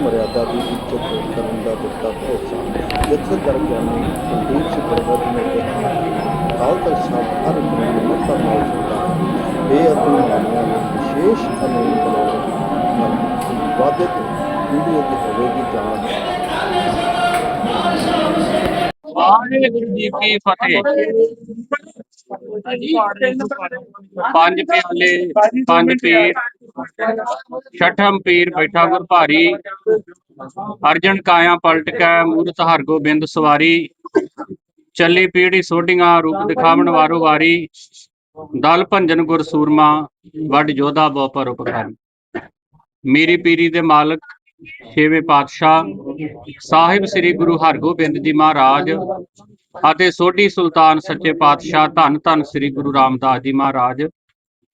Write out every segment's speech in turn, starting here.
ਸਾਹਿਬ ਅੱਗੇ ਮਾਤਾ ਨੇ ਸਿੱਖ ਰਹਿਤ ਮਰਿਆਦਾ ਦੀ ਇੱਜ਼ਤ ਕਰਨ ਦਾ ਦਿੱਤਾ ਭਰੋਸਾ। ਜਿੱਥੇ ਦਰਗਿਆਨੀ ਕੁਲਦੀਪ ਸਿੰਘ ਗੁਰਬਤ ਨੇ ਕਿਹਾ ਕਾਲ ਤੱਕ ਸਾਹਿਬ ਹਰ ਇੱਕ ਨੂੰ ਮੱਤਾ ਨਾਲ ਹੁੰਦਾ ਹੈ। ਬੇਅਦਬੀ ਮਾਨੀਆਂ ਨੂੰ ਵਿਸ਼ੇਸ਼ ਕਾਨੂੰਨ ਬਣਾਉਣ ਨਾਲ ਵਾਧੇ ਵੀਡੀਓ ਦੀ ਹੋਵੇਗੀ ਜਾਂਚ। ਵਾਹਿਗੁਰੂ ਜੀ ਕੀ ਫਤਿਹ। ਪੰਜ ਪਿਆਲੇ ਪੰਜ ਪੀਰ ਛਠਮ ਪੀਰ ਬੈਠਾ ਗੁਰ ਭਾਰੀ। ਅਰਜਨ ਕਾਇਆ ਪਲਟ ਕੈ, ਮੂਰਤ ਹਰ ਗੋਬਿੰਦ ਸਵਾਰੀ। ਚੱਲੀ ਪੀੜੀ ਸੋਢੀਆਂ, ਰੂਪ ਦਿਖਾਵਣ ਵਾਰੋ ਵਾਰੀ। ਦਲ ਭੰਜਨ ਗੁਰ ਸੂਰਮਾ ਵੱਡ ਜੋਧਾ ਬਹੁ ਪਰਉਪਕਾਰੀ ਮੇਰੀ ਪੀਰੀ ਦੇ ਮਾਲਕ, ਛੇਵੇਂ ਪਾਤਸ਼ਾਹ। ਸਾਹਿਬ ਸ੍ਰੀ ਗੁਰੂ ਹਰਗੋਬਿੰਦ ਜੀ ਮਹਾਰਾਜ ਅਤੇ ਸੋਢੀ ਸੁਲਤਾਨ ਸੱਚੇ ਪਾਤਸ਼ਾਹ ਧੰਨ ਧੰਨ ਸ੍ਰੀ ਗੁਰੂ ਰਾਮਦਾਸ ਜੀ ਮਹਾਰਾਜ।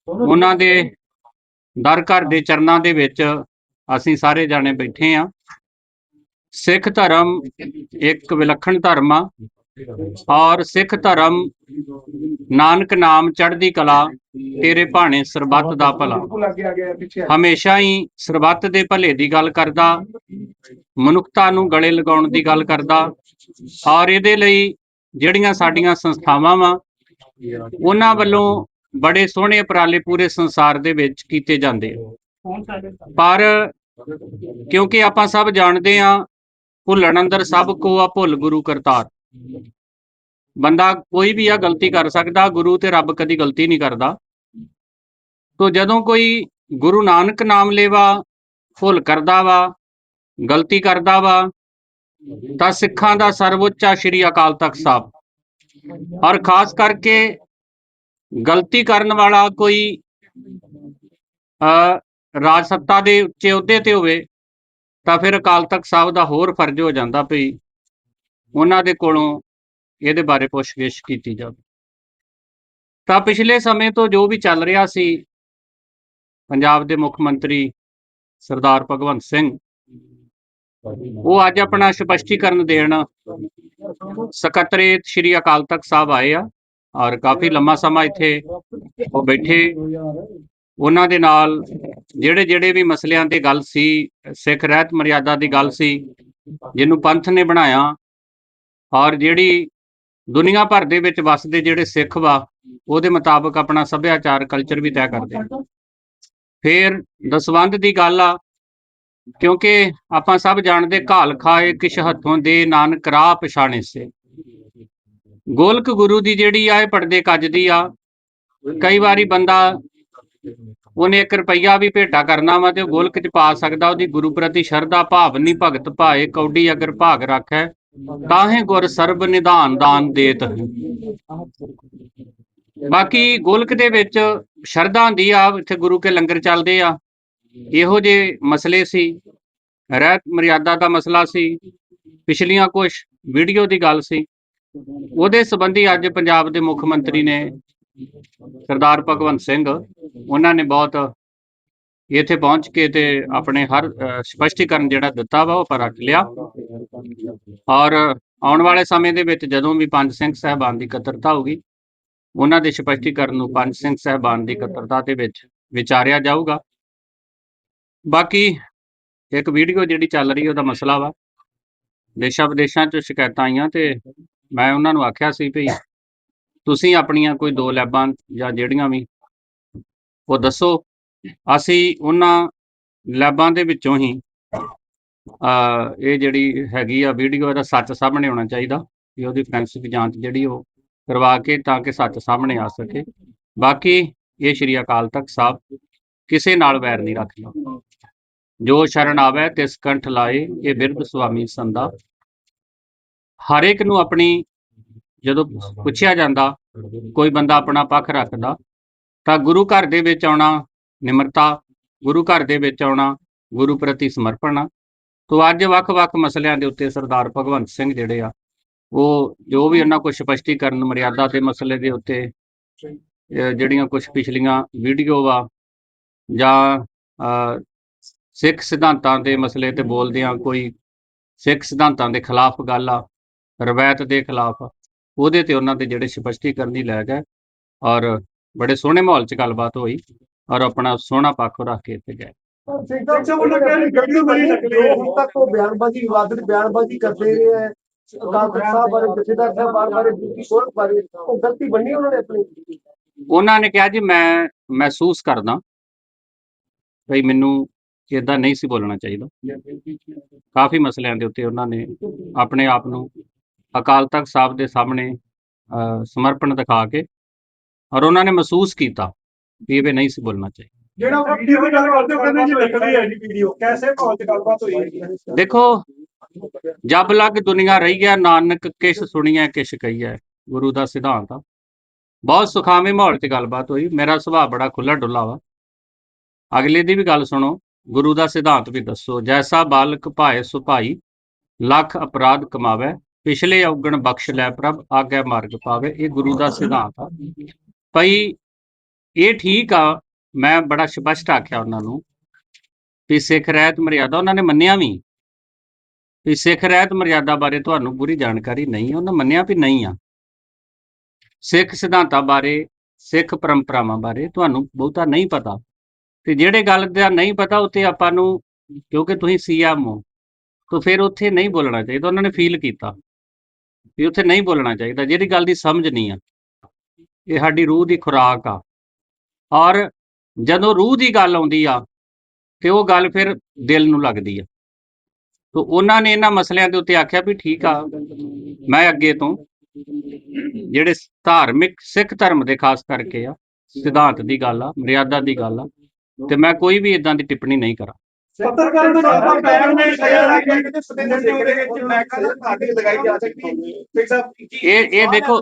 ਉਹਨਾਂ ਦੇ ਦਰ ਘਰ ਦੇ ਚਰਨਾਂ ਦੇ ਵਿੱਚ ਅਸੀਂ ਸਾਰੇ ਜਾਣੇ ਬੈਠੇ ਆ ਸਿੱਖ ਧਰਮ ਇੱਕ ਵਿਲੱਖਣ ਧਰਮ ਆ ਔਰ ਸਿੱਖ ਧਰਮ ਨਾਨਕ ਨਾਮ ਚੜ੍ਹਦੀ ਕਲਾ ਤੇਰੇ ਭਾਣੇ ਸਰਬੱਤ ਦਾ ਭਲਾ। ਹਮੇਸ਼ਾ ਹੀ ਸਰਬੱਤ ਦੇ ਭਲੇ ਦੀ ਗੱਲ ਕਰਦਾ, ਮਨੁੱਖਤਾ ਨੂੰ ਗਲੇ ਲਗਾਉਣ ਦੀ ਗੱਲ ਕਰਦਾ ਔਰ ਇਹਦੇ ਲਈ ਜਿਹੜੀਆਂ ਸਾਡੀਆਂ ਸੰਸਥਾਵਾਂ ਵਾ, ਉਹਨਾਂ ਵੱਲੋਂ ਬੜੇ ਸੋਹਣੇ ਉਪਰਾਲੇ ਪੂਰੇ ਸੰਸਾਰ ਦੇ ਵਿੱਚ ਕੀਤੇ ਜਾਂਦੇ ਆ। ਪਰ ਕਿਉਂਕਿ ਆਪਾਂ ਸਭ ਜਾਣਦੇ ਆ ਭੁੱਲਣ ਅੰਦਰ ਸਭ ਕੋ ਆ ਭੁੱਲ ਗੁਰੂ ਕਰਤਾਰ। ਬੰਦਾ ਕੋਈ ਵੀ ਆ ਗਲਤੀ ਕਰ ਸਕਦਾ ਗੁਰੂ ਤੇ ਰੱਬ ਕਦੀ ਗਲਤੀ ਨਹੀਂ ਕਰਦਾ। ਤੋ ਜਦੋਂ ਕੋਈ ਗੁਰੂ ਨਾਨਕ ਨਾਮ ਲੈਵਾ ਭੁੱਲ ਕਰਦਾ ਵਾ ਗਲਤੀ ਕਰਦਾ ਵਾ ਤਾਂ ਸਿੱਖਾਂ ਦਾ ਸਰਵਉੱਚਾ ਸ਼੍ਰੀ ਅਕਾਲ ਤਖਤ ਸਾਹਿਬ। ਔਰ ਖਾਸ ਕਰਕੇ ਗਲਤੀ ਕਰਨ ਵਾਲਾ ਕੋਈ, ਅ, ਰਾਜ ਸੱਤਾ ਦੇ ਉੱਚੇ ਅਹੁਦੇ ਤੇ ਹੋਵੇ, ਤਾਂ ਫਿਰ ਅਕਾਲ ਤਖਤ ਸਾਹਿਬ ਦਾ ਹੋਰ ਫਰਜ਼ ਹੋ ਜਾਂਦਾ ਭਈ ਉਹਨਾਂ ਦੇ ਕੋਲੋਂ ਇਹਦੇ ਬਾਰੇ ਪੁੱਛਗਿੱਛ ਕੀਤੀ ਜਾਵੇ। ਤਾਂ ਪਿਛਲੇ ਸਮੇਂ ਤੋਂ ਜੋ ਵੀ ਚੱਲ ਰਿਹਾ ਸੀ, ਪੰਜਾਬ ਦੇ ਮੁੱਖ ਮੰਤਰੀ ਸਰਦਾਰ ਭਗਵੰਤ ਸਿੰਘ, ਉਹ ਅੱਜ ਆਪਣਾ ਸਪਸ਼ਟੀਕਰਨ ਦੇਣ ਸਕੱਤਰੇਤ ਸ਼੍ਰੀ ਅਕਾਲ ਤਖਤ ਸਾਹਿਬ ਆਏ ਆ। ਔਰ ਕਾਫੀ ਲੰਮਾ ਸਮਾਂ ਇੱਥੇ ਉਹ ਬੈਠੇ। ਉਹਨਾਂ ਦੇ ਨਾਲ ਜਿਹੜੇ ਜਿਹੜੇ ਵੀ ਮਸਲਿਆਂ ਤੇ ਗੱਲ ਸੀ, ਸਿੱਖ ਰਹਿਤ ਮਰਿਆਦਾ ਦੀ ਗੱਲ ਸੀ, ਜਿਹਨੂੰ ਪੰਥ ਨੇ ਬਣਾਇਆ, ਔਰ ਜਿਹੜੀ ਦੁਨੀਆ ਭਰ ਦੇ ਵਿੱਚ ਵਸਦੇ ਜਿਹੜੇ ਸਿੱਖ ਵਾ, ਉਹਦੇ ਮੁਤਾਬਕ ਆਪਣਾ ਸੱਭਿਆਚਾਰ ਕਲਚਰ ਵੀ ਤੈਅ ਕਰਦੇ। ਆ ਫਿਰ ਦਸਵੰਧ ਦੀ ਗੱਲ ਆ, ਕਿਉਂਕਿ ਆਪਾਂ ਸਭ ਜਾਣਦੇ ਘਾਲ ਖਾਏ ਕਿਛ ਹੱਥੋਂ ਦੇ ਨਾਨਕ ਰਾਹ ਪਛਾਣੇ ਸੇ। ਗੋਲਕ ਗੁਰੂ ਦੀ ਜਿਹੜੀ ਆ, ਇਹ ਪਰਦੇ ਕੱਜਦੀ ਆ। ਕਈ ਵਾਰੀ ਬੰਦਾ ਉਹਨੇ 1 ਰੁਪਈਆ ਵੀ ਭੇਟਾ ਕਰਨਾ ਵਾ ਤੇ ਉਹ ਗੋਲਕ ਚ ਪਾ ਸਕਦਾ, ਉਹਦੀ ਗੁਰੂ ਪ੍ਰਤੀ ਸ਼ਰਧਾ, ਭਾਵ ਨਹੀਂ ਭਗਤ ਭਾਏ, ਕੌਡੀ ਅਗਰ ਭਾਗ ਰੱਖੈ, ਤਾਹੇ ਗੁਰ ਸਰਬ ਨਿਧਾਨ ਦਾਨ ਦੇਤ। ਬਾਕੀ ਗੋਲਕ ਦੇ ਵਿੱਚ ਸ਼ਰਧਾ ਦੀ ਆ, ਇੱਥੇ ਗੁਰੂ ਕੇ ਲੰਗਰ ਚੱਲਦੇ ਆ। ਇਹੋ ਜਿਹੇ ਮਸਲੇ ਸੀ, ਰਹਿਤ ਮਰਿਆਦਾ ਦਾ ਮਸਲਾ ਸੀ, ਪਿਛਲੀਆਂ ਕੁਝ ਵੀਡੀਓ ਦੀ ਗੱਲ ਸੀ। ਉਹਦੇ ਸੰਬੰਧੀ ਅੱਜ ਪੰਜਾਬ ਦੇ ਮੁੱਖ ਮੰਤਰੀ ਨੇ ਸਰਦਾਰ ਭਗਵੰਤ ਸਿੰਘ, ਉਹਨਾਂ ਨੇ ਬਹੁਤ ਇੱਥੇ ਪਹੁੰਚ ਕੇ ਤੇ ਆਪਣੇ ਹਰ ਸਪਸ਼ਟੀਕਰਨ ਜਿਹੜਾ ਦਿੱਤਾ ਵਾ, ਉਹ ਪਰ ਰੱਖ ਲਿਆ। ਔਰ ਆਉਣ ਵਾਲੇ ਸਮੇਂ ਦੇ ਵਿੱਚ ਜਦੋਂ ਵੀ ਪੰਜ ਸਿੰਘ ਸਹਿਬਾਨ ਦੀ ਇਕੱਤਰਤਾ ਹੋਊਗੀ, ਉਹਨਾਂ ਦੇ ਸਪਸ਼ਟੀਕਰਨ ਨੂੰ ਪੰਜ ਸਿੰਘ ਸਹਿਬਾਨ ਦੀ ਇਕੱਤਰਤਾ ਦੇ ਵਿੱਚ ਵਿਚਾਰਿਆ ਜਾਊਗਾ। ਬਾਕੀ ਇੱਕ ਵੀਡੀਓ ਜਿਹੜੀ ਚੱਲ ਰਹੀ, ਉਹਦਾ ਮਸਲਾ ਵਾ। ਦੇਸ਼ਾਂ ਵਿਦੇਸ਼ਾਂ ਚ ਸ਼ਿਕਾਇਤਾਂ ਆਈਆਂ ਤੇ ਮੈਂ ਉਹਨਾਂ ਨੂੰ ਆਖਿਆ ਸੀ ਵੀ ਤੁਸੀਂ ਆਪਣੀਆਂ ਕੋਈ ਦੋ ਲੈਬਾਂ ਜਾਂ ਜਿਹੜੀਆਂ ਵੀ, ਉਹ ਦੱਸੋ। ਅਸੀਂ ਉਹਨਾਂ ਲੈਬਾਂ ਦੇ ਵਿੱਚੋਂ ਹੀ ਅ ਇਹ ਜਿਹੜੀ ਹੈਗੀ ਆ ਵੀਡੀਓ ਇਹਦਾ ਸੱਚ ਸਾਹਮਣੇ ਆਉਣਾ ਚਾਹੀਦਾ, ਵੀ ਉਹਦੀ ਫੋਰੈਂਸਿਕ ਜਾਂਚ ਜਿਹੜੀ ਉਹ ਕਰਵਾ ਕੇ ਤਾਂ ਕਿ ਸੱਚ ਸਾਹਮਣੇ ਆ ਸਕੇ। ਬਾਕੀ ਇਹ ਸ਼੍ਰੀ ਅਕਾਲ ਤਖਤ ਸਾਹਿਬ ਕਿਸੇ ਨਾਲ ਵੈਰ ਨਹੀਂ ਰੱਖਦਾ। ਜੋ ਸ਼ਰਨ ਆਵੇ ਤਿਸ ਕੰਠ ਲਾਏ, ਇਹ ਬਿਰਧ ਸੁਆਮੀ ਸੰਦਾ ਹਰ ਇੱਕ ਨੂੰ ਆਪਣੀ ਜਦੋਂ ਪੁੱਛਿਆ ਜਾਂਦਾ, ਕੋਈ ਬੰਦਾ ਆਪਣਾ ਪੱਖ ਰੱਖਦਾ, ਤਾਂ ਗੁਰੂ ਘਰ ਦੇ ਵਿੱਚ ਆਉਣਾ ਨਿਮਰਤਾ, ਗੁਰੂ ਘਰ ਦੇ ਵਿੱਚ ਆਉਣਾ, ਗੁਰੂ ਪ੍ਰਤੀ ਸਮਰਪਣ ਆ। ਤੋ ਅੱਜ ਵੱਖ-ਵੱਖ ਮਸਲਿਆਂ ਦੇ ਉੱਤੇ ਸਰਦਾਰ ਭਗਵੰਤ ਸਿੰਘ ਜਿਹੜੇ ਆ, ਉਹ ਜੋ ਵੀ ਉਹਨਾਂ ਕੋਲ ਸਪਸ਼ਟੀਕਰਨ, ਮਰਿਆਦਾ ਦੇ ਮਸਲੇ ਦੇ ਉੱਤੇ ਜਿਹੜੀਆਂ ਕੁਝ ਪਿਛਲੀਆਂ ਵੀਡੀਓ ਆ, ਜਾਂ ਸਿੱਖ ਸਿਧਾਂਤਾਂ ਦੇ ਮਸਲੇ ਤੇ ਬੋਲਦੇ ਆ, ਕੋਈ ਸਿੱਖ ਸਿਧਾਂਤਾਂ ਦੇ ਖਿਲਾਫ ਗੱਲ ਆ ਰਵਾਇਤ ਦੇ ਖਿਲਾਫ, ਉਹਦੇ ਤੇ ਉਹਨਾਂ ਦੇ ਜਿਹੜੇ ਸਪਸ਼ਟੀਕਰਨ ਹੀ ਲੈ ਗਏ ਔਰ ਬੜੇ ਸੋਹਣੇ ਮਾਹੌਲ 'ਚ ਗੱਲਬਾਤ ਹੋਈ ਔਰ ਆਪਣਾ ਸੋਹਣਾ ਪੱਖ ਰੱਖ ਕੇ ਇੱਥੇ ਗਏ। ਉਹਨਾਂ ਹੁਣ ਤੱਕ ਉਹ ਬਿਆਨਬਾਜ਼ੀ ਵਿਵਾਦਿਤ ਬਿਆਨਬਾਜ਼ੀ ਕਰਦੇ ਰਹੇ ਹੈ ਅਕਾਲ ਸਾਹਿਬ ਬਾਰੇ ਜਥੇਦਾਰ ਸਾਹਿਬ ਬਾਰੇ ਬਾਰੇ ਡਿਊਟੀ ਬਾਰੇ ਉਹ ਗਲਤੀ ਬੰਨੀ ਉਹਨਾਂ ਨੇ ਆਪਣੀ ਉਹਨਾਂ ਨੇ ਕਿਹਾ ਜੀ, ਮੈਂ ਮਹਿਸੂਸ ਕਰਦਾ ਭਈ ਮੈਨੂੰ ਇਦਾਂ ਨਹੀਂ ਸੀ ਬੋਲਣਾ ਚਾਹੀਦਾ। ਕਾਫੀ ਮਸਲਿਆਂ ਦੇ ਉੱਤੇ ਉਹਨਾਂ ਨੇ ਆਪਣੇ ਆਪ ਨੂੰ ਅਕਾਲ ਤਖਤ ਸਾਹਿਬ ਦੇ ਸਾਹਮਣੇ ਸਮਰਪਣ ਦਿਖਾ ਕੇ ਔਰ ਉਹਨਾਂ ਨੇ ਮਹਿਸੂਸ ਕੀਤਾ ਵੀ ਇਹ ਨਹੀਂ ਸੀ ਬੋਲਣਾ ਚਾਹੀਦਾ। ਜਿਹੜਾ ਵੀਡੀਓ ਦੀ ਗੱਲ ਕਰਦੇ ਹੋ ਕਹਿੰਦੇ ਜੀ ਨਕਲੀ ਹੈ ਜੀ ਵੀਡੀਓ ਕੈਸੇ ਭਾਅ ਚ ਗੱਲਬਾਤ ਹੋਈ ਹੈ ਦੇਖੋ ਜਬ ਲਗ ਦੁਨੀਆ ਰਹੀ ਹੈ ਨਾਨਕ ਕਿਛ ਸੁਣੀਐ ਕਿਛ ਕਹੀਐ ਗੁਰੂ ਦਾ ਸਿਧਾਂਤ ਆ। ਬਹੁਤ ਸੁਖਾਵੇਂ ਮਾਹੌਲ 'ਚ ਗੱਲਬਾਤ ਹੋਈ ਮੇਰਾ ਸੁਭਾਅ ਬੜਾ ਖੁੱਲਾ ਡੁੱਲਾ ਵਾ। ਅਗਲੇ ਦੀ ਵੀ ਗੱਲ ਸੁਣੋ ਗੁਰੂ ਦਾ ਸਿਧਾਂਤ ਵੀ ਦੱਸੋ ਜੈਸਾ ਬਾਲਕ ਭਾਏ ਸੁਭਾਈ ਲੱਖ ਅਪਰਾਧ ਕਮਾਵੇ ਪਿਛਲੇ ਔਗਣ ਬਖਸ਼ ਲੈ ਪ੍ਰਭ, ਆਗੇ ਮਾਰਗ ਪਾਵੇ, ਇਹ ਗੁਰੂ ਦਾ ਸਿਧਾਂਤ ਆ। ਭਈ ਇਹ ਠੀਕ ਆ, ਮੈਂ ਬੜਾ ਸਪਸ਼ਟ ਆਖਿਆ ਉਹਨਾਂ ਨੂੰ ਵੀ ਸਿੱਖ ਰਹਿਤ ਮਰਿਆਦਾ, ਉਹਨਾਂ ਨੇ ਮੰਨਿਆ ਵੀ। ਵੀ ਸਿੱਖ ਰਹਿਤ ਮਰਿਆਦਾ ਬਾਰੇ ਤੁਹਾਨੂੰ ਪੂਰੀ ਜਾਣਕਾਰੀ ਨਹੀਂ ਹੈ ਉਹਨਾਂ ਮੰਨਿਆ ਵੀ ਨਹੀਂ ਆ। ਸਿੱਖ ਸਿਧਾਂਤਾਂ ਬਾਰੇ, ਸਿੱਖ ਪਰੰਪਰਾਵਾਂ ਬਾਰੇ ਤੁਹਾਨੂੰ ਬਹੁਤਾ ਨਹੀਂ ਪਤਾ। ਤੇ ਜਿਹੜੇ ਗੱਲ ਦਾ ਨਹੀਂ ਪਤਾ ਉੱਤੇ ਆਪਾਂ ਨੂੰ, ਕਿਉਂਕਿ ਤੁਸੀਂ ਸੀਐਮ ਹੋ, ਤਾਂ ਫਿਰ ਉੱਥੇ ਨਹੀਂ ਬੋਲਣਾ ਚਾਹੀਦਾ, ਉਹਨਾਂ ਨੇ ਫੀਲ ਕੀਤਾ। ਵੀ ਉੱਥੇ ਨਹੀਂ ਬੋਲਣਾ ਚਾਹੀਦਾ ਜਿਹੜੀ ਗੱਲ ਦੀ ਸਮਝ ਨਹੀਂ ਆ। ਇਹ ਸਾਡੀ ਰੂਹ ਦੀ ਖੁਰਾਕ ਆ। ਔਰ ਜਦੋਂ ਰੂਹ ਦੀ ਗੱਲ ਆਉਂਦੀ ਆ, ਤੇ ਉਹ ਗੱਲ ਫਿਰ ਦਿਲ ਨੂੰ ਲੱਗਦੀ ਆ। ਤੋ ਉਹਨਾਂ ਨੇ ਇਹਨਾਂ ਮਸਲਿਆਂ ਦੇ ਉੱਤੇ ਆਖਿਆ ਵੀ ਠੀਕ ਆ, ਮੈਂ ਅੱਗੇ ਤੋਂ ਜਿਹੜੇ ਧਾਰਮਿਕ, ਸਿੱਖ ਧਰਮ ਦੇ ਖਾਸ ਕਰਕੇ ਆ, ਸਿਧਾਂਤ ਦੀ ਗੱਲ ਆ, ਮਰਿਆਦਾ ਦੀ ਗੱਲ ਆ, ਤੇ ਮੈਂ ਕੋਈ ਵੀ ਇਦਾਂ ਦੀ ਟਿੱਪਣੀ ਨਹੀਂ ਕਰਾਂ। ਪੱਤਰਕਾਰ ਦੇ ਨਾਲ ਬੈਗ ਨੇ ਲਿਆ ਕਿ ਕਿਤੇ ਸਤਿੰਦਰ ਸਿੰਘ ਦੇ ਵਿੱਚ ਮੈਂ ਕਹਿੰਦਾ ਤੁਹਾਡੀ ਲਗਾਈ ਜਾ ਸਕਦੀ ਹੈ। ਸਿੰਘ ਸਾਹਿਬ ਇਹ ਇਹ ਦੇਖੋ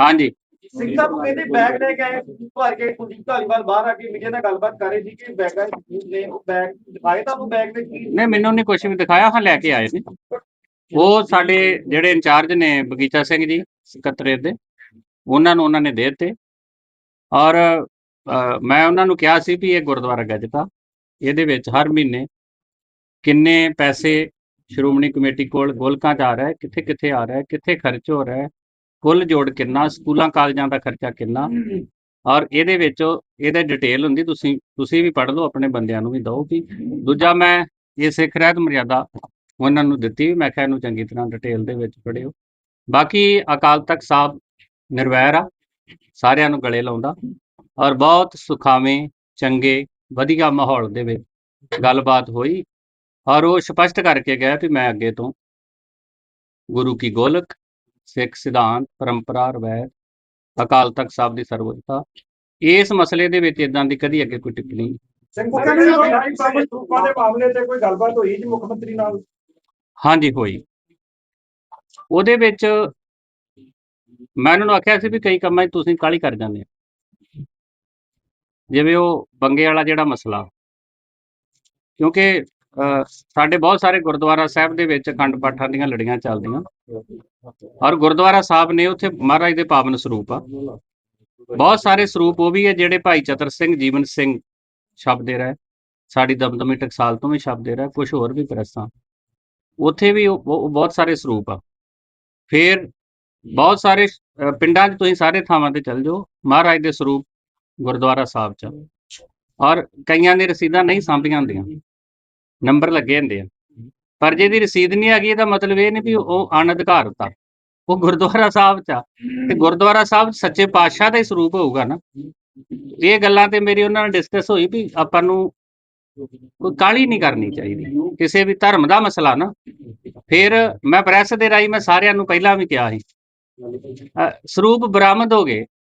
ਹਾਂਜੀ। ਸਿੰਘ ਸਾਹਿਬ ਕਹਿੰਦੇ ਬੈਗ ਲੈ ਕੇ ਆਏ। ਭਰ ਕੇ ਕੁਲਦੀਪ ਧਾਲੀਵਾਲ ਬਾਹਰ ਆ ਕੇ ਮੀਡੀਆ ਨਾਲ ਗੱਲਬਾਤ ਕਰ ਰਹੇ ਸੀ ਕਿ ਬੈਗਾਂ ਨੇ ਉਹ ਬੈਗ ਦਿਖਾਏ ਤਾਂ ਉਹ ਬੈਗ ਦੇ ਕੀ ਨਹੀਂ ਮੈਨੂੰ ਨਹੀਂ ਕੁਝ ਵੀ ਦਿਖਾਇਆ ਹਾਂ ਲੈ ਕੇ ਆਏ ਨੇ ਉਹ ਸਾਡੇ ਜਿਹੜੇ ਇੰਚਾਰਜ ਨੇ ਬਗੀਚਾ ਸਿੰਘ ਜੀ ਸਕੱਤਰੇਤ ਦੇ ਉਹਨਾਂ ਨੂੰ ਉਹਨਾਂ ਨੇ ਦੇ ਦਿੱਤੇ। ਔਰ ਮੈਂ ਉਹਨਾਂ ਨੂੰ ਕਿਹਾ ਸੀ ਵੀ ਇਹ ਗੁਰਦੁਆਰਾ ਗੱਜਤਾ ਇਹਦੇ ਵਿੱਚ ਹਰ ਮਹੀਨੇ ਕਿੰਨੇ ਪੈਸੇ ਸ਼੍ਰੋਮਣੀ ਕਮੇਟੀ ਕੋਲ ਗੋਲਕਾਂ 'ਚ ਆ ਰਿਹਾ ਹੈ ਕਿੱਥੇ ਕਿੱਥੇ ਆ ਰਿਹਾ ਹੈ ਕਿੱਥੇ ਖਰਚ ਹੋ ਰਿਹਾ ਹੈ ਕੁੱਲ ਜੋੜ ਕਿੰਨਾ ਸਕੂਲਾਂ ਕਾਲਜਾਂ ਦਾ ਖਰਚਾ ਕਿੰਨਾ? ਔਰ ਇਹਦੇ ਵਿੱਚ ਇਹਦੇ ਡਿਟੇਲ ਹੁੰਦੀ ਤੁਸੀਂ ਤੁਸੀਂ ਵੀ ਪੜ੍ਹ ਲਓ ਆਪਣੇ ਬੰਦਿਆਂ ਨੂੰ ਵੀ ਦਿਓ ਵੀ ਦੂਜਾ ਮੈਂ ਇਹ ਸਿੱਖ ਰਹਿਤ ਮਰਿਆਦਾ ਉਹਨਾਂ ਨੂੰ ਦਿੱਤੀ ਮੈਂ ਕਿਹਾ ਇਹਨੂੰ ਚੰਗੀ ਤਰ੍ਹਾਂ ਡਿਟੇਲ ਦੇ ਵਿੱਚ ਪੜ੍ਹਿਓ। ਬਾਕੀ ਅਕਾਲ ਤਖਤ ਸਾਹਿਬ ਨਿਰਵੈਰ ਆ ਸਾਰਿਆਂ ਨੂੰ ਗਲੇ ਲਾਉਂਦਾ ਔਰ ਬਹੁਤ ਸੁਖਾਵੇਂ ਚੰਗੇ ਵਧੀਆ ਮਾਹੌਲ ਦੇ ਵਿੱਚ ਗੱਲਬਾਤ ਹੋਈ। ਔਰ ਉਹ ਸਪਸ਼ਟ ਕਰਕੇ ਗਿਆ ਕਿ ਮੈਂ ਅੱਗੇ ਤੋਂ ਗੁਰੂ ਕੀ ਗੋਲਕ ਸਿੱਖ ਸਿਧਾਂਤ ਪਰੰਪਰਾ ਰਵਾਇਤ ਅਕਾਲ ਤਖਤ ਸਾਹਿਬ ਦੀ ਸਰਵਉੱਚਤਾ ਇਸ ਮਸਲੇ ਦੇ ਵਿੱਚ ਇਦਾਂ ਦੀ ਕਦੀ ਅੱਗੇ ਕੋਈ ਟਿੱਪਣੀ ਸਰੂਪਾਂ ਦੇ ਮਾਮਲੇ ਤੇ ਕੋਈ ਗੱਲਬਾਤ ਹੋਈ ਜੀ ਮੁੱਖ ਮੰਤਰੀ ਨਾਲ? ਹਾਂਜੀ ਹੋਈ। ਉਹਦੇ ਵਿੱਚ ਮੈਂ ਉਹਨਾਂ ਨੂੰ ਆਖਿਆ ਸੀ ਵੀ ਕਈ ਕੰਮਾਂ 'ਚ ਤੁਸੀਂ ਕਾਹਲੀ ਕਰ ਜਾਂਦੇ ਆ ਜਿਵੇਂ ਉਹ ਬੰਗੇ ਵਾਲਾ ਜਿਹੜਾ ਮਸਲਾ। ਕਿਉਂਕਿ ਅਹ, ਸਾਡੇ ਬਹੁਤ ਸਾਰੇ ਗੁਰਦੁਆਰਾ ਸਾਹਿਬ ਦੇ ਵਿੱਚ ਅਖੰਡ ਪਾਠਾਂ ਦੀਆਂ ਲੜੀਆਂ ਚੱਲਦੀਆਂ। ਔਰ ਗੁਰਦੁਆਰਾ ਸਾਹਿਬ ਨੇ ਉੱਥੇ ਮਹਾਰਾਜ ਦੇ ਪਾਵਨ ਸਰੂਪ ਆ। ਬਹੁਤ ਸਾਰੇ ਸਰੂਪ ਉਹ ਵੀ ਹੈ ਜਿਹੜੇ ਭਾਈ ਚਤਰ ਸਿੰਘ ਜੀਵਨ ਸਿੰਘ ਛਪਦੇ ਰਹੇ। ਸਾਡੀ ਦਮਦਮੀ ਟਕਸਾਲ ਤੋਂ ਵੀ ਛਪਦੇ ਰਹੇ ਕੁਝ ਹੋਰ ਵੀ ਪ੍ਰੈਸਾਂ ਉੱਥੇ ਵੀ ਉਹ ਬਹੁਤ ਸਾਰੇ ਸਰੂਪ ਆ। ਫਿਰ ਬਹੁਤ ਸਾਰੇ ਪਿੰਡਾਂ 'ਚ ਤੁਸੀਂ ਸਾਰੇ ਥਾਵਾਂ ਤੇ ਚੱਲ ਜਾਓ। ਮਹਾਰਾਜ ਦੇ ਸਰੂਪ ਗੁਰਦੁਆਰਾ ਸਾਹਿਬ 'ਚ। ਔਰ ਕਈਆਂ ਦੀ ਰਸੀਦਾਂ ਨਹੀਂ ਸਾਂਭੀਆਂ ਹੁੰਦੀਆਂ। ਨੰਬਰ ਲੱਗੇ ਹੁੰਦੇ ਆ। ਪਰ ਜਿਹਦੀ ਰਸੀਦ ਨਹੀਂ ਹੈਗੀ, ਇਹਦਾ ਮਤਲਬ ਇਹ ਨਹੀਂ ਵੀ ਉਹ ਅਣਅਧਿਕਾਰਤ ਆ ਉਹ ਗੁਰਦੁਆਰਾ ਸਾਹਿਬ 'ਚ ਆ। ਤੇ ਗੁਰਦੁਆਰਾ ਸਾਹਿਬ ਸੱਚੇ ਪਾਤਸ਼ਾਹ ਦਾ ਹੀ ਸਰੂਪ ਹੋਊਗਾ ਨਾ। ਇਹ ਗੱਲਾਂ ਤੇ ਮੇਰੀ ਉਹਨਾਂ ਨਾਲ ਡਿਸਕਸ ਹੋਈ ਵੀ ਆਪਾਂ ਨੂੰ ਕੋਈ ਕਾਲੀ ਨਹੀਂ ਕਰਨੀ ਚਾਹੀਦੀ। ਕਿਸੇ ਵੀ ਧਰਮ ਦਾ ਮਸਲਾ ਨਾ। ਫਿਰ ਮੈਂ ਪ੍ਰੈਸ ਦੇ ਰਾਹੀਂ ਮੈਂ ਸਾਰਿਆਂ ਨੂੰ ਪਹਿਲਾਂ ਵੀ ਕਿਹਾ ਸੀ। ਸਰੂਪ ਬਰਾਮਦ ਹੋ ਗਏ।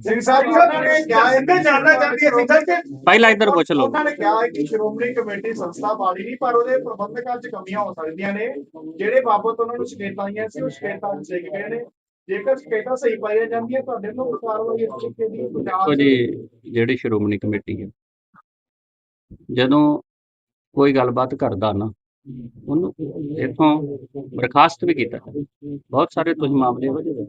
ਸਿੰਘ ਸਾਹਿਬ ਉਹਨਾਂ ਨੇ ਕਿਹਾ ਹੈ ਜਾਨਣਾ ਚਾਹੁੰਦੀ ਹੈ ਸਿੰਘ ਸਾਹਿਬ ਕਿ ਪਹਿਲਾਂ ਇੱਧਰ ਪੁੱਛ ਲਓ। ਉਹਨਾਂ ਨੇ ਕਿਹਾ ਹੈ ਕਿ ਸ਼੍ਰੋਮਣੀ ਕਮੇਟੀ ਸੰਸਥਾ ਮਾੜੀ ਨਹੀਂ ਪਰ ਉਹਦੇ ਪ੍ਰਬੰਧਕਾਂ 'ਚ ਕਮੀਆਂ ਹੋ ਸਕਦੀਆਂ ਨੇ। ਜਿਹੜੇ ਬਾਬਤ ਉਹਨਾਂ ਨੂੰ ਸ਼ਿਕਾਇਤਾਂ ਆਈਆਂ ਸੀ ਉਹ ਸ਼ਿਕਾਇਤਾਂ ਸਿੱਖ ਗਏ ਨੇ। ਜੇਕਰ ਸ਼ਿਕਾਇਤਾਂ ਸਹੀ ਪਾਈਆਂ ਜਾਂਦੀਆਂ ਤੁਹਾਡੇ ਨੂੰ ਕਾਰਵਾਈ ਇਸ ਤਰੀਕੇ ਦੀ ਪੰਜਾਬ ਜੀ ਜਿਹੜੀ ਸ਼੍ਰੋਮਣੀ ਕਮੇਟੀ ਹੈ ਜਦੋਂ ਕੋਈ ਗੱਲਬਾਤ ਕਰਦਾ ਨਾ ਉਹਨੂੰ ਇਥੋਂ ਬਰਖਾਸਤ ਵੀ ਕੀਤਾ। ਬਹੁਤ ਸਾਰੇ ਤੁਸੀਂ ਮਾਮਲੇ ਹੋ ਜਿਹੇ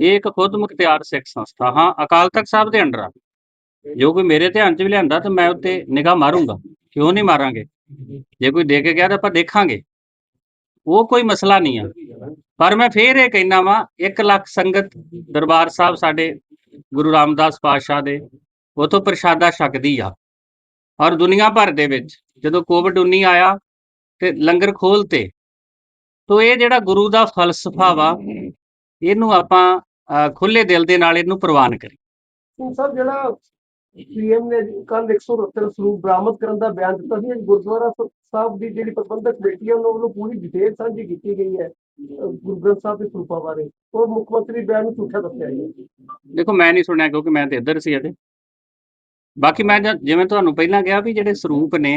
ਇਹ ਇੱਕ ਖੁਦ ਮੁਖਤਿਆਰ ਸਿੱਖ ਸੰਸਥਾ। ਹਾਂ, ਅਕਾਲ ਤਖਤ ਸਾਹਿਬ ਦੇ ਅੰਡਰ ਆ। ਜੋ ਕੋਈ ਮੇਰੇ ਧਿਆਨ 'ਚ ਵੀ ਲਿਆਂਦਾ ਤਾਂ ਮੈਂ ਉੱਤੇ ਨਿਗਾਹ ਮਾਰੂੰਗਾ। ਕਿਉਂ ਨਹੀਂ ਮਾਰਾਂਗੇ? ਜੇ ਕੋਈ ਦੇ ਕੇ ਗਿਆ ਤਾਂ ਆਪਾਂ ਦੇਖਾਂਗੇ। ਉਹ ਕੋਈ ਮਸਲਾ ਨਹੀਂ ਆ। ਪਰ ਮੈਂ ਫੇਰ ਇਹ ਕਹਿਣਾ ਵਾਂ 1 ਲੱਖ ਸੰਗਤ ਦਰਬਾਰ ਸਾਹਿਬ ਸਾਡੇ ਗੁਰੂ ਰਾਮਦਾਸ ਪਾਤਸ਼ਾਹ ਦੇ, ਉਥੋਂ ਪ੍ਰਸ਼ਾਦਾ ਛਕਦੀ ਆ। ਔਰ ਦੁਨੀਆ ਭਰ ਦੇ ਵਿੱਚ ਜਦੋਂ ਕੋਵਿਡ 19 ਆਇਆ ਤੇ ਲੰਗਰ ਖੋਲਤੇ ਤੋ ਇਹ ਜਿਹੜਾ ਗੁਰੂ ਦਾ ਫਲਸਫਾ ਵਾ ਇਹਨੂੰ ਆਪਾਂ ਖੁੱਲੇ ਦਿਲ ਦੇ ਨਾਲ ਇਹਨੂੰ ਪ੍ਰਵਾਨ ਕਰੀ ਸਾਹਿਬ ਜਿਹੜਾ ਪੀਐਮ ਨੇ ਕੱਲ 169 ਸਰੂਪ ਬਰਾਮਦ ਕਰਨ ਦਾ ਬਿਆਨ ਦਿੱਤਾ ਸੀ ਗੁਰਦੁਆਰਾ ਸਾਹਿਬ ਦੀ ਜਿਹੜੀ ਪ੍ਰਬੰਧਕ ਕਮੇਟੀ ਹੈ ਉਹਨਾਂ ਵੱਲੋਂ ਪੂਰੀ ਡਿਟੇਲ ਸਾਂਝੀ ਕੀਤੀ ਗਈ ਹੈ ਗੁਰੂ ਗ੍ਰੰਥ ਸਾਹਿਬ ਦੇ ਸਰੂਪਾਂ ਬਾਰੇ। ਉਹ ਮੁੱਖ ਮੰਤਰੀ ਬਿਆਨ ਨੂੰ ਝੂਠਾ ਦੱਸਿਆ ਗਿਆ। ਦੇਖੋ ਮੈਂ ਨਹੀਂ ਸੁਣਿਆ ਕਿਉਂਕਿ ਮੈਂ ਤੇ ਇੱਧਰ ਸੀ ਅਜੇ ਬਾਕੀ ਮੈਂ ਜਿਵੇਂ ਤੁਹਾਨੂੰ ਪਹਿਲਾਂ ਕਿਹਾ ਵੀ ਜਿਹੜੇ ਸਰੂਪ ਨੇ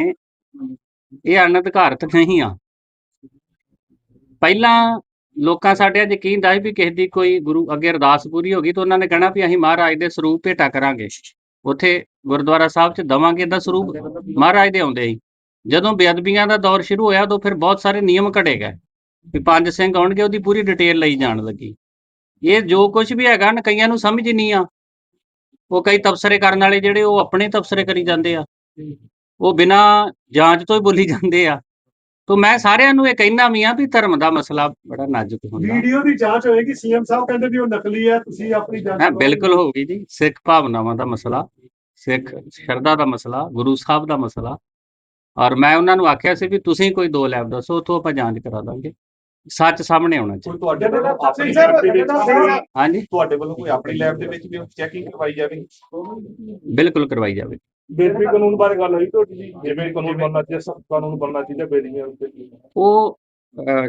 ਇਹ ਅਨਧਿਕਾਰਤ ਨਹੀਂ ਆ। ਪਹਿਲਾਂ ਲੋਕਾਂ ਸਾਡੇ ਅੱਜ ਯਕੀਨ ਦਾ ਸੀ ਵੀ ਕਿਸੇ ਦੀ ਕੋਈ ਗੁਰੂ ਅੱਗੇ ਅਰਦਾਸ ਪੂਰੀ ਹੋ ਗਈ ਤਾਂ ਉਹਨਾਂ ਨੇ ਕਹਿਣਾ ਵੀ ਅਸੀਂ ਮਹਾਰਾਜ ਦੇ ਸਰੂਪ ਭੇਟਾ ਕਰਾਂਗੇ। ਉੱਥੇ ਗੁਰਦੁਆਰਾ ਸਾਹਿਬ 'ਚ ਦਵਾਂਗੇ ਦਾ ਸਰੂਪ। ਮਹਾਰਾਜ ਦੇ ਆਉਂਦੇ ਸੀ। ਜਦੋਂ ਬੇਅਦਬੀਆਂ ਦਾ ਦੌਰ ਸ਼ੁਰੂ ਹੋਇਆ ਤਾਂ ਫਿਰ ਬਹੁਤ ਸਾਰੇ ਨਿਯਮ ਘੜੇ ਗਏ। ਵੀ ਪੰਜ ਸਿੰਘ ਆਉਣਗੇ, ਉਹਦੀ ਪੂਰੀ ਡਿਟੇਲ ਲਈ ਜਾਣ ਲੱਗੀ। ਇਹ ਜੋ ਕੁਝ ਵੀ ਹੈਗਾ ਨਾ, ਕਈਆਂ ਨੂੰ ਸਮਝ ਹੀ ਨਹੀਂ ਆ। ਉਹ ਕਈ ਤਬਸਰੇ ਕਰਨ ਵਾਲੇ ਜਿਹੜੇ ਉਹ ਆਪਣੇ ਤਬਸਰੇ ਕਰੀ ਜਾਂਦੇ ਆ। ਉਹ ਬਿਨਾ ਜਾਂਚ ਤੋਂ ਹੀ ਬੋਲੀ ਜਾਂਦੇ ਆ। ਤੋਂ ਮੈਂ ਸਾਰਿਆਂ ਨੂੰ ਇਹ ਕਹਿਣਾ ਵੀ ਆ ਵੀ ਧਰਮ ਦਾ ਮਸਲਾ ਬੜਾ ਨਾਜ਼ੁਕ ਹੁੰਦਾ। ਵੀਡੀਓ ਦੀ ਜਾਂਚ ਹੋਏਗੀ ਸੀਐਮ ਸਾਹਿਬ ਕਹਿੰਦੇ ਵੀ ਉਹ ਨਕਲੀ ਹੈ ਤੁਸੀਂ ਆਪਣੀ ਜਾਂਚ ਹਾਂ। ਬਿਲਕੁਲ ਹੋਊਗੀ ਜੀ ਸਿੱਖ ਭਾਵਨਾਵਾਂ ਦਾ ਮਸਲਾ ਸਿੱਖ ਸ਼ਰਧਾ ਦਾ ਮਸਲਾ ਗੁਰੂ ਸਾਹਿਬ ਦਾ ਮਸਲਾ। ਔਰ ਮੈਂ ਉਹਨਾਂ ਨੂੰ ਆਖਿਆ ਸੀ ਵੀ ਤੁਸੀਂ ਕੋਈ ਦੋ ਲੈਬ ਦੱਸੋ ਉੱਥੋਂ ਆਪਾਂ ਜਾਂਚ ਕਰਾ ਦਾਂਗੇ। ਸੱਚ ਸਾਹਮਣੇ ਆਉਣਾ ਚਾਹੀਦਾ। ਤੁਹਾਡੇ ਵੱਲੋਂ ਆਪਣੀ ਸਿੰਘ ਸਾਹਿਬ, ਲੈਬ ਦੇ ਵਿੱਚ ਕਹਿੰਦਾ ਹਾਂਜੀ। ਤੁਹਾਡੇ ਵੱਲੋਂ ਕੋਈ ਆਪਣੀ ਲੈਬ ਦੇ ਵਿੱਚ ਵੀ ਚੈਕਿੰਗ ਕਰਵਾਈ ਜਾਵੇ? ਬਿਲਕੁਲ ਕਰਵਾਈ ਜਾਵੇ। ਬੇਦਬੀ ਕਾਨੂੰਨ ਬਾਰੇ ਗੱਲ ਹੋਈ ਤੁਹਾਡੀ ਜੀ? ਜਿਵੇਂ ਕਾਨੂੰਨ ਬਣਨਾ ਚਾਹੀਦਾ ਸਖਤ ਕਾਨੂੰਨ ਬਣਨਾ ਚਾਹੀਦਾ ਬੇਦੀਆਂ ਉੱਤੇ ਉਹ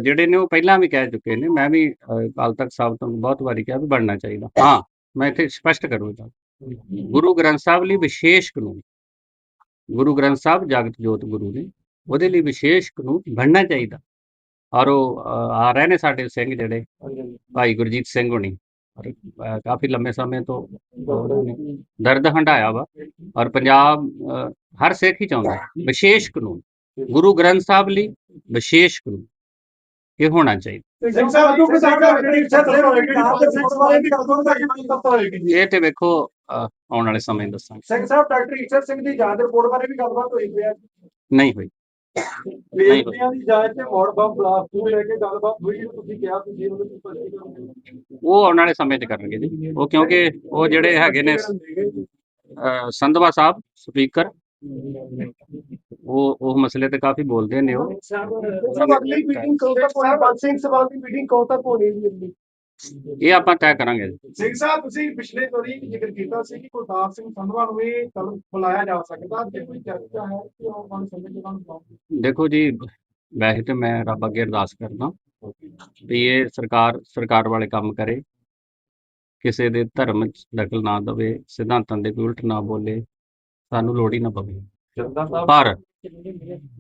ਜਿਹੜੇ ਨੇ ਉਹ ਪਹਿਲਾਂ ਵੀ ਕਹਿ ਚੁੱਕੇ ਨੇ ਮੈਂ ਵੀ ਅਕਾਲ ਤਖਤ ਸਾਹਿਬ ਤੋਂ ਬਹੁਤ ਵਾਰੀ ਕਿਹਾ ਵੀ ਬਣਨਾ ਚਾਹੀਦਾ। ਹਾਂ ਮੈਂ ਇੱਥੇ ਸਪਸ਼ਟ ਕਰੂੰਗਾ ਗੁਰੂ ਗ੍ਰੰਥ ਸਾਹਿਬ ਲਈ ਵਿਸ਼ੇਸ਼ ਕਾਨੂੰਨ ਗੁਰੂ ਗ੍ਰੰਥ ਸਾਹਿਬ ਜਗਤ ਜੋਤ ਗੁਰੂ ਨੇ ਉਹਦੇ ਲਈ ਵਿਸ਼ੇਸ਼ ਕਾਨੂੰਨ ਬਣਨਾ ਚਾਹੀਦਾ। ਔਰ ਉਹ ਆ ਰਹੇ ਨੇ ਸਾਡੇ ਸਿੰਘ ਜਿਹੜੇ ਭਾਈ ਗੁਰਜੀਤ ਸਿੰਘ ਹੋਣੀ। ਔਰ ਕਾਫੀ ਲੰਮੇ ਸਮੇਂ ਤੋਂ ਦਰਦ ਹੰਡਾਇਆ ਵਾ। ਔਰ ਪੰਜਾਬ ਹਰ ਸਿੱਖ ਹੀ ਚਾਹੁੰਦਾ ਵਿਸ਼ੇਸ਼ ਕਾਨੂੰਨ। ਗੁਰੂ ਗ੍ਰੰਥ ਸਾਹਿਬ ਲਈ ਵਿਸ਼ੇਸ਼ ਕਾਨੂੰਨ। ਇਹ ਹੋਣਾ ਚਾਹੀਦਾ। ਇਹ ਤੇ ਵੇਖੋ ਆਉਣ ਵਾਲੇ ਸਮੇਂ ਦੱਸਾਂਗੇ। ਸਿੰਘ ਸਾਹਿਬ ਡਾਕਟਰ ਈਸ਼ਰ ਸਿੰਘ ਦੀ ਜਾਂਚ ਰਿਪੋਰਟ ਬਾਰੇ ਵੀ ਗੱਲਬਾਤ ਹੋਈ ਹੋਈ ਹੈ। ਨਹੀਂ ਹੋਈ। ਬੇਦਬੀਆਂ ਦੀ ਜਾਂਚ ਤੇ ਮੋੜ ਬੰਬ ਬਲਾਸਟ ਨੂੰ ਲੈ ਕੇ ਗੱਲਬਾਤ ਹੋਈ ਹੈ ਤੁਸੀਂ ਕਿਹਾ ਤੁਸੀਂ ਉਹਦੇ ਵਿੱਚ ਸਪਸ਼ਟੀ ਕਰੋਗੇ ਉਹ ਆਉਣ ਵਾਲੇ ਸਮੇਂ 'ਚ ਕਰਨਗੇ ਜੀ। ਉਹ ਕਿਉਂਕਿ ਉਹ ਜਿਹੜੇ ਹੈਗੇ ਨੇ ਸੰਧਵਾ ਸਾਹਿਬ ਸਪੀਕਰ ਉਹ ਉਹ ਮਸਲੇ ਤੇ ਕਾਫੀ ਬੋਲਦੇ ਨੇ ਉਹ। ਸਭ ਅਗਲੀ ਮੀਟਿੰਗ ਕਦੋਂ ਤੱਕ ਹੋਣੀ? ਪੰਜ ਸਿੰਘ ਸਭਾ ਦੀ ਮੀਟਿੰਗ ਕਦੋਂ ਤੱਕ ਹੋਣੀ ਹੈ ਜੀ ਅਗਲੀ ਇਹ ਆਪਾਂ ਤੈਅ ਕਰਾਂਗੇ ਸਿੰਘ ਸਾਹਿਬ ਤੁਸੀਂ ਪਿਛਲੇ ਵਾਰੀ ਜ਼ਿਕਰ ਕੀਤਾ ਸੀ ਕਿ ਗੁਰਦਾਸ ਸਿੰਘ ਸੰਧਵਾ ਨੂੰ ਇਹ ਤਲਬ ਬੁਲਾਇਆ ਜਾ ਸਕਦਾ। ਤੇ ਕੋਈ ਚਰਚਾ ਹੈ ਕਿ ਉਹ ਮਨ ਸਮੇਂ ਦੇ ਨਾਲ ਬੁਲਾਉਂਦੇ ਦੇਖੋ ਜੀ ਵੈਸੇ ਤੇ ਮੈਂ ਰੱਬ ਅੱਗੇ ਅਰਦਾਸ ਕਰਦਾ ਵੀ ਇਹ ਸਰਕਾਰ ਸਰਕਾਰ ਵਾਲੇ ਕੰਮ ਕਰੇ। ਕਿਸੇ ਦੇ ਧਰਮ 'ਚ ਦਖਲ ਨਾ ਦੇਵੇ ਸਿਧਾਂਤਾਂ ਦੇ ਉਲਟ ਨਾ ਬੋਲੇ ਸਾਨੂੰ ਲੋੜ ਹੀ ਨਾ ਪਵੇ। ਪਰ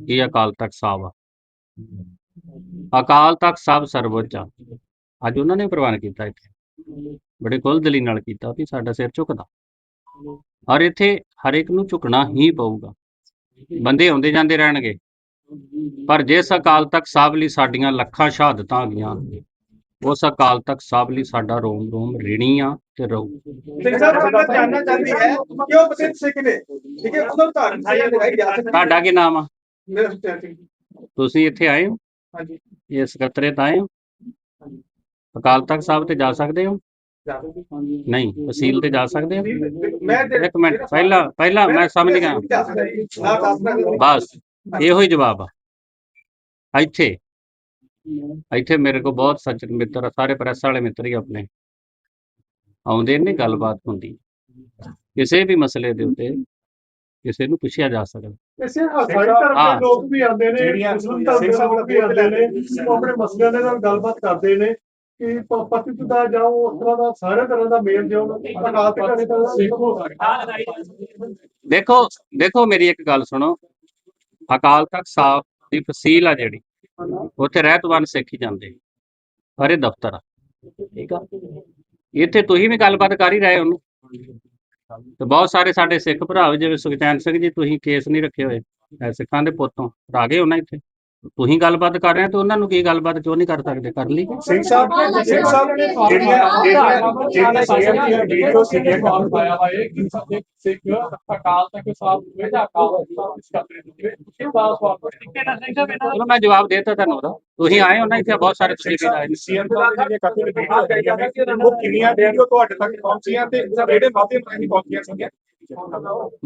ਇਹ ਅਕਾਲ ਤਖਤ ਸਾਹਿਬ ਆ। ਅਕਾਲ ਤਖਤ ਸਾਹਿਬ ਸਰਵਉੱਚ ਆ। ਅੱਜ ਉਹਨਾਂ ਨੇ ਪ੍ਰਵਾਨ ਕੀਤਾ ਇੱਥੇ। ਬੜੇ ਖੁੱਲ੍ਹਦਿਲੀ ਨਾਲ ਕੀਤਾ ਵੀ ਸਾਡਾ ਸਿਰ ਝੁਕਦਾ। ਔਰ ਇੱਥੇ ਹਰ ਇੱਕ ਨੂੰ ਝੁਕਣਾ ਹੀ ਪਊਗਾ। ਬੰਦੇ ਆਉਂਦੇ ਜਾਂਦੇ ਰਹਿਣਗੇ। ਪਰ ਜਿਸ ਅਕਾਲ ਤਖਤ ਸਾਹਿਬ ਲਈ ਸਾਡੀਆਂ ਲੱਖਾਂ ਸ਼ਹਾਦਤਾਂ ਆ ਗਈਆਂ ਉਸ ਅਕਾਲ ਤਖਤ ਸਾਹਿਬ ਲਈ ਸਾਡਾ ਰੋਮ ਰੋਮ ਰਿਣੀ ਆ ਤੇ ਰਹੂ ਸਿੰਘ ਸਾਹਿਬ ਸੰਗਤ ਜਾਨਣਾ ਚਾਹਦੀ ਹੈ ਕਿ ਉਹ ਪ੍ਰਸਿੱਧ ਸਿੱਖ ਨੇ। ਠੀਕ ਹੈ ਉਹਨਾਂ ਧਾਰਨ ਸਾਇਆ ਲਗਾਈ ਜਾ ਸਕਦੀ ਤੁਹਾਡਾ ਕੀ ਨਾਮ ਆ? ਤੁਸੀਂ ਇੱਥੇ ਆਏ ਹੋ? ਹਾਂਜੀ। ਇਹ ਸਕੱਤਰੇਤ ਆਏ ਹੋ? ਅਕਾਲ ਤਖਤ ਸਾਹਿਬ ਤੇ ਜਾ ਸਕਦੇ ਹੋ? ਨਹੀਂ ਤਹਿਸੀਲ ਤੇ ਜਾ ਸਕਦੇ ਹੋ? ਮੈਂ ਇੱਕ ਮਿੰਟ ਪਹਿਲਾਂ ਪਹਿਲਾਂ ਮੈਂ ਸਮਝ ਗਿਆ। ਬਸ ਇਹੋ ਹੀ ਜਵਾਬ ਆ। ਇੱਥੇ। ਇੱਥੇ ਮੇਰੇ ਕੋਲ ਬਹੁਤ ਸੱਜਣ ਮਿੱਤਰ ਆ ਸਾਰੇ ਪ੍ਰੈਸ ਵਾਲੇ ਮਿੱਤਰ ਹੀ ਆਪਣੇ। ਆਉਂਦੇ ਨੇ ਗੱਲਬਾਤ ਹੁੰਦੀ। ਕਿਸੇ ਵੀ ਮਸਲੇ ਦੇ ਉੱਤੇ ਕਿਸੇ ਨੂੰ ਪੁੱਛਿਆ ਜਾ ਸਕਦਾ। ਇਸੇ ਸਾਡੇ ਧਰਮ ਹਾਂ। ਦੇ ਲੋਕ ਵੀ ਆਉਂਦੇ ਨੇ ਜਿਹੜੀਆਂ ਮੁਸਲਿਮ ਧਰਮ ਦੇ ਲੋਕ ਵੀ ਆਉਂਦੇ ਨੇ ਉਹ ਆਪਣੇ ਮਸਲਿਆਂ ਦੇ ਨਾਲ ਗੱਲਬਾਤ ਕਰਦੇ ਨੇ। ਕਿ ਪ- ਦਾ ਜਾਓ ਉਸ ਤਰ੍ਹਾਂ ਦਾ ਸਾਰੇ ਤਰ੍ਹਾਂ ਦਾ ਮੇਲ ਜੋ ਅਕਾਲ ਤਖਤ ਦੇ ਸਿੱਖੋ ਦੇਖੋ ਦੇਖੋ ਮੇਰੀ ਇੱਕ ਗੱਲ ਸੁਣੋ। ਅਕਾਲ ਤਖਤ ਸਾਹਿਬ ਦੀ ਫਸੀਲ ਆ ਜਿਹੜੀ, ਉੱਥੇ ਰਹਿਤਵਾਨ ਸਿੱਖ ਹੀ ਜਾਂਦੇ ਪਰ ਦਫ਼ਤਰ ਆ। ਠੀਕ ਆ? ਇੱਥੇ ਤੁਸੀਂ ਵੀ ਗੱਲਬਾਤ ਕਰ ਹੀ ਰਹੇ ਉਹਨੂੰ। ਤੇ ਬਹੁਤ ਸਾਰੇ ਸਾਡੇ ਸਿੱਖ ਭਰਾ ਜਿਵੇਂ ਸੁਖਚੈਨ ਸਿੰਘ ਜੀ, ਤੁਸੀਂ ਕੇਸ ਨਹੀਂ ਰੱਖੇ ਹੋਏ ਸਿੱਖਾਂ ਦੇ ਪੁੱਤੋਂ ਆ ਗਏ ਉਹਨਾਂ ਇੱਥੇ। ਤੁਸੀਂ ਗੱਲਬਾਤ ਕਰ ਰਹੇ ਹੋ ਤੇ ਉਹਨਾਂ ਨੂੰ ਕੀ ਗੱਲਬਾਤ ਕਿਉਂ ਨਹੀਂ ਕਰ ਸਕਦੇ? ਕਰ ਲਈ? ਸਿੰਘ ਸਾਹਿਬ ਸਿੰਘ ਸਾਹਿਬ ਨੇ ਜਿਹੜੀਆਂ ਜਿਹੜੀਆਂ ਜਿਹੜੀਆਂ ਦੀਆਂ ਵੀਡੀਓ ਸੀਗੀਆਂ ਕਾਲ ਪਾਇਆ ਹੋਇਆ ਹੈ। ਕਿ ਸਾਡੇ ਸਿੱਖ ਅਕਾਲ ਤਖਤ ਸਾਹਿਬ ਵਿੱਚ ਅਕਾਲ ਤਖਤ ਸਾਹਿਬ ਵਿੱਚ ਕਰਦੇ ਨੇ ਇਹ ਬਾਤ ਸਵਾਲ ਚਲੋ ਮੈਂ ਜਵਾਬ ਦੇਤਾ ਤੁਹਾਨੂੰ ਉਹਦਾ। ਤੁਸੀਂ ਆਏ ਹੋ ਨਾ ਇੱਥੇ ਬਹੁਤ ਸਾਰੇ ਤੁਸੀਂ ਵੀ ਆਏ ਨੇ ਸੀਐਮ ਦੀਆਂ ਜਿਹੜੀਆਂ ਕਾਫੀ ਵੀਡੀਓ ਆਈਆਂ ਨੇ ਉਹ ਕਿੰਨੀਆਂ ਵੀਡੀਓ ਤੁਹਾਡੇ ਤੱਕ ਪਹੁੰਚੀਆਂ ਤੇ ਜਿਹੜੇ ਮਾਧਿਅਮ ਰਾਹੀਂ ਪਹੁੰਚੀਆਂ ਸੀਗੀਆਂ?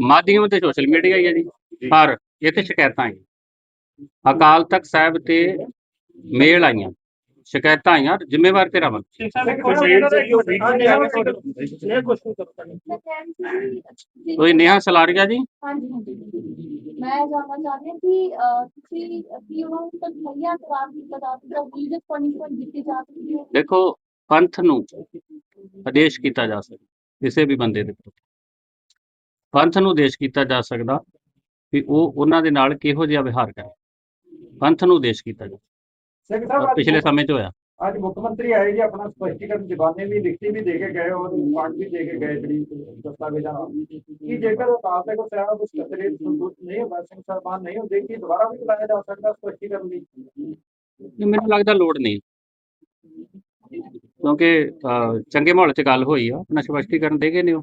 ਮਾਧਿਅਮ ਤੇ ਸੋਸ਼ਲ ਮੀਡੀਆ ਹੀ ਹੈ ਜੀ। ਪਰ ਇੱਥੇ ਸ਼ਿਕਾਇਤਾਂ ਆਈਆਂ ਅਕਾਲ ਤਖਤ ਸਾਹਿਬ ਤੇ ਮੇਲ ਆਈਆਂ, ਸ਼ਿਕਾਇਤਾਂ ਆਈਆਂ, ਜ਼ਿੰਮੇਵਾਰ ਤੇ ਬਣ ਕੋਈ ਨੇਹਾ ਸਲਾਰੀਆ ਜੀ? ਹਾਂਜੀ ਹਾਂਜੀ ਮੈਂ ਜਾਣਨਾ ਚਾਹੁੰਦੀ ਹਾਂ ਕਿ ਤੁਸੀਂ ਕੀ ਉਹਨਾਂ ਨੂੰ ਤਨਖਾਹੀਆਂ ਕਰਾਰ ਦਿੱਤਾ ਜਾ ਸਕਦਾ ਰਿਲੀਜੀਅਸ ਪਨਿਸ਼ਮੈਂਟ ਦਿੱਤੀ ਜਾ ਸਕਦੀ ਹੈ ਦੇਖੋ, ਪੰਥ ਨੂੰ ਆਦੇਸ਼ ਕੀਤਾ ਜਾ ਸਕਦਾ, ਕਿਸੇ ਵੀ ਬੰਦੇ ਦੇ ਪੰਥ ਨੂੰ ਆਦੇਸ਼ ਕੀਤਾ ਜਾ ਸਕਦਾ ਵੀ ਉਹ ਉਹਨਾਂ ਦੇ ਨਾਲ ਕਿਹੋ ਜਿਹਾ ਵਿਹਾਰ ਕਰੇ। ਪੰਥ ਨੂੰ ਆਦੇਸ਼ ਕੀਤਾ ਜਾ ਸਿੰਘ ਸਾਹਿਬ ਪਿਛਲੇ ਸਮੇਂ 'ਚ ਹੋਇਆ। ਅੱਜ ਮੁੱਖ ਮੰਤਰੀ ਆਏ ਜੀ ਆਪਣਾ ਸਪਸ਼ਟੀਕਰਨ ਜ਼ਬਾਨੇ ਵੀ ਲਿਖਤੀ ਵੀ ਦੇ ਕੇ ਗਏ ਔਰ ਫੰਡ ਵੀ ਦੇ ਕੇ ਗਏ ਜਿਹੜੀ ਦਸਤਾਵੇਜ਼ਾਂ ਕਿ ਜੇਕਰ ਅਕਾਲ ਤਖਤ ਸਾਹਿਬ ਕੁਝ ਕਤਰੇ ਸੰਤੁਸ਼ਟ ਨਹੀਂ ਹੁੰਦਾ ਸਿੰਘ ਸਾਹਿਬਾਨ ਨਹੀਂ ਹੁੰਦੇ ਕਿ ਦੁਬਾਰਾ ਵੀ ਬੁਲਾਇਆ ਜਾ ਸਕਦਾ ਸਪਸ਼ਟੀਕਰਨ ਲਈ ਮੈਨੂੰ ਲੱਗਦਾ ਲੋੜ ਨਹੀਂ। ਕਿਉਂਕਿ ਚੰਗੇ ਮਾਹੌਲ 'ਚ ਗੱਲ ਹੋਈ ਆ ਆਪਣਾ ਸਪਸ਼ਟੀਕਰਨ ਦੇ ਗਏ ਨੇ ਉਹ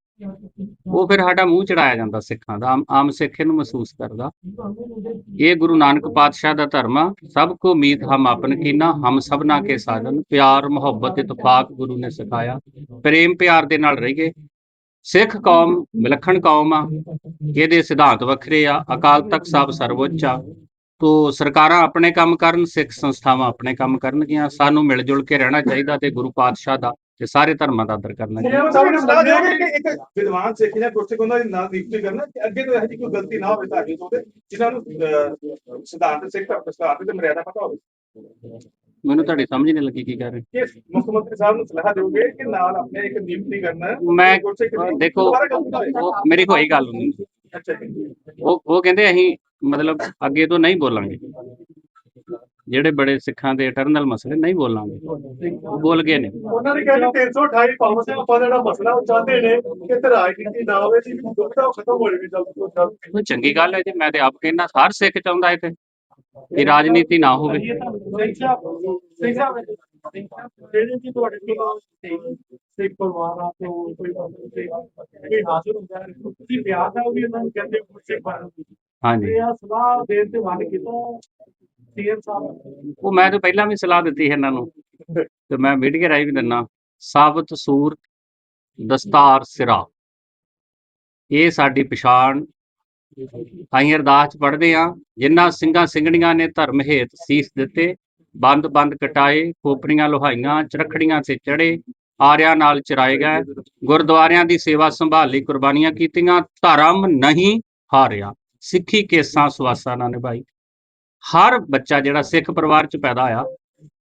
ਉਹ ਫਿਰ ਸਾਡਾ ਮੂੰਹ ਚੜਾਇਆ ਜਾਂਦਾ ਸਿੱਖਾਂ ਦਾ, ਆਮ ਸਿੱਖ ਇਹਨੂੰ ਮਹਿਸੂਸ ਕਰਦਾ। ਇਹ ਗੁਰੂ ਨਾਨਕ ਪਾਤਸ਼ਾਹ ਦਾ ਧਰਮ ਆ, ਸਭ ਕੋ ਮੀਤ ਹਮ ਆਪਨ ਕੀਨਾ, ਹਮ ਸਭਨਾ ਕੇ ਸਾਧਨ, ਪਿਆਰ, ਮੁਹੱਬਤ ਇਤਫਾਕ ਗੁਰੂ ਨੇ ਸਿਖਾਇਆ। ਪ੍ਰੇਮ ਪਿਆਰ ਦੇ ਨਾਲ ਰਹੀਏ। ਸਿੱਖ ਕੌਮ ਵਿਲੱਖਣ ਕੌਮ ਆ, ਇਹਦੇ ਸਿਧਾਂਤ ਵੱਖਰੇ ਆ, ਅਕਾਲ ਤਖਤ ਸਾਹਿਬ ਸਰਵਉੱਚ ਆ। ਤੋ ਸਰਕਾਰਾਂ ਆਪਣੇ ਕੰਮ ਕਰਨ, ਸਿੱਖ ਸੰਸਥਾਵਾਂ ਆਪਣੇ ਕੰਮ ਕਰਨਗੀਆਂ, ਸਾਨੂੰ ਮਿਲ ਜੁਲ ਕੇ ਰਹਿਣਾ ਚਾਹੀਦਾ ਤੇ ਗੁਰੂ ਪਾਤਸ਼ਾਹ ਦਾ ਤੇ ਸਾਰੇ ਧਰਮਾਂ ਦਾ ਆਦਰ ਕਰਨਾ ਚਾਹੀਦਾ ਸਭ ਨੂੰ ਸਲਾਹ ਦਿਓਗੇ ਕਿ ਇੱਕ ਵਿਦਵਾਨ ਸਿੱਖ ਜਾਂ ਗੁਰਸਿੱਖ ਉਹਨਾਂ ਦੀ ਨਾਲ ਨਿਯੁਕਤੀ ਕਰਨਾ ਕਿ ਅੱਗੇ ਤੋਂ ਇਹੋ ਜਿਹੀ ਕੋਈ ਗਲਤੀ ਨਾ ਹੋਵੇ ਤੁਹਾਡੇ ਤੋਂ ਤੇ ਜਿਨ੍ਹਾਂ ਨੂੰ ਅਹ, ਸਿਧਾਂਤ ਸਿੱਖ ਸਿਧਾਂਤ ਤੇ ਮਰਿਆਦਾ ਪਤਾ ਹੋਵੇ। ਮੈਨੂੰ ਤੁਹਾਡੀ ਸਮਝ ਨਹੀਂ ਲੱਗੀ ਕੀ ਕਹਿ ਰਹੇ ਮੁੱਖ ਮੰਤਰੀ ਸਾਹਿਬ ਨੂੰ ਸਲਾਹ ਦਿਓਗੇ ਕਿ ਨਾਲ ਆਪਣੇ ਇੱਕ ਨਿਯੁਕਤੀ ਕਰਨਾ ਮੈਂ ਗੁਰਸਿੱਖ ਦੀ ਦੇਖੋ ਮੇਰੀ ਕੋਈ ਗੱਲ ਨਹੀਂ। ਅੱਛਾ ਜੀ। ਉਹ ਉਹ ਕਹਿੰਦੇ ਅਸੀਂ ਮਤਲਬ ਅੱਗੇ ਤੋਂ ਨਹੀਂ ਬੋਲਾਂਗੇ। ਜਿਹੜੇ ਬੜੇ ਸਿੱਖਾਂ ਦੇ ਇਟਰਨਲ ਮਸਲੇ ਨਹੀਂ ਬੋਲਾਂਗੇ। ਉਹ ਬੋਲ ਗਏ ਨੇ। ਉਹਨਾਂ ਨੇ ਕਿਹਾ ਕਿ 328 ਪਾਉਂ ਸੇ ਆਪਾਂ ਜਿਹੜਾ ਮਸਲਾ ਉਹ ਚਾਹੁੰਦੇ ਨੇ ਕਿ ਤੇ ਰਾਜਨੀਤੀ ਨਾ ਹੋਵੇ ਜੀ ਉਹ ਖਤਮ ਹੋ ਜਾਵੇ ਜਲਦ ਤੋਂ ਜਲਦ। ਉਹ ਚੰਗੀ ਗੱਲ ਹੈ ਜੀ ਮੈਂ ਤੇ ਆਪ ਕਹਿੰਦਾ ਹਰ ਸਿੱਖ ਚਾਹੁੰਦਾ ਤੇ ਕਿ ਰਾਜਨੀਤੀ ਨਾ ਹੋਵੇ। ਸਿੰਘ ਸਾਹਿਬ ਸਿੰਘ ਸਾਹਿਬ ਜਿਹੜੇ ਜੀ ਤੁਹਾਡੇ ਕੋਲ ਸਿੱਖ ਪਰਿਵਾਰਾਂ ਤੋਂ ਕੋਈ ਬੰਦੇ ਕੋਈ ਹਾਜ਼ਰ ਹੁੰਦਾ ਹੈ ਤੁਸੀਂ ਪਿਆਰ ਨਾਲ ਵੀ ਉਹਨਾਂ ਨੂੰ ਕਹਿੰਦੇ ਹੋ ਸਿੱਖ ਬਣਨ ਦੀ ਹਾਂਜੀ। ਆ ਸਲਾਹ ਦੇਣ ਤੇ ਮਨ ਕੀਤਾ ਉਹ ਮੈਂ ਤਾਂ ਪਹਿਲਾਂ ਵੀ ਸਲਾਹ ਦਿੱਤੀ ਹੈ ਇਹਨਾਂ ਨੂੰ ਤੇ ਮੈਂ ਮੀਡੀਆ ਰਾਹੀਂ ਵੀ ਦਿੰਨਾ, ਸਾਬਤ ਸੂਰਤ ਦਸਤਾਰ ਸਿਰਾ। ਇਹ ਸਾਡੀ ਪਛਾਣ। ਅਸੀਂ ਅਰਦਾਸ ਚ ਆ ਜਿਨ੍ਹਾਂ ਸਿੰਘਾਂ ਸਿੰਘਣੀਆਂ ਨੇ ਧਰਮ ਹੇਤ ਸੀਸ ਦਿੱਤੇ, ਬੰਦ ਬੰਦ ਕਟਾਏ ਖੋਪਰੀਆਂ ਲੋਹਾਈਆਂ, ਚਰਖੜੀਆਂ ਤੇ ਚੜੇ, ਆਰਿਆਂ ਨਾਲ ਚਰਾਏ ਗਏ, ਗੁਰਦੁਆਰਿਆਂ ਦੀ ਸੇਵਾ ਸੰਭਾਲੀ, ਕੁਰਬਾਨੀਆਂ ਕੀਤੀਆਂ, ਧਰਮ ਨਹੀਂ ਹਾਰਿਆ। ਸਿੱਖੀ ਕੇਸਾਂ ਸੁਆਸਾਂ ਨਾਲ ਨਿਭਾਈ। ਹਰ ਬੱਚਾ ਜਿਹੜਾ ਸਿੱਖ ਪਰਿਵਾਰ 'ਚ ਪੈਦਾ ਹੋਇਆ,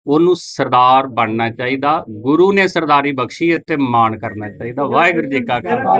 ਉਹਨੂੰ ਸਰਦਾਰ ਬਣਨਾ ਚਾਹੀਦਾ, ਗੁਰੂ ਨੇ ਸਰਦਾਰੀ ਬਖਸ਼ੀ ਇੱਥੇ ਮਾਣ ਕਰਨਾ ਚਾਹੀਦਾ। ਵਾਹਿਗੁਰੂ ਜੀ ਕਾ ਖਾਲਸਾ।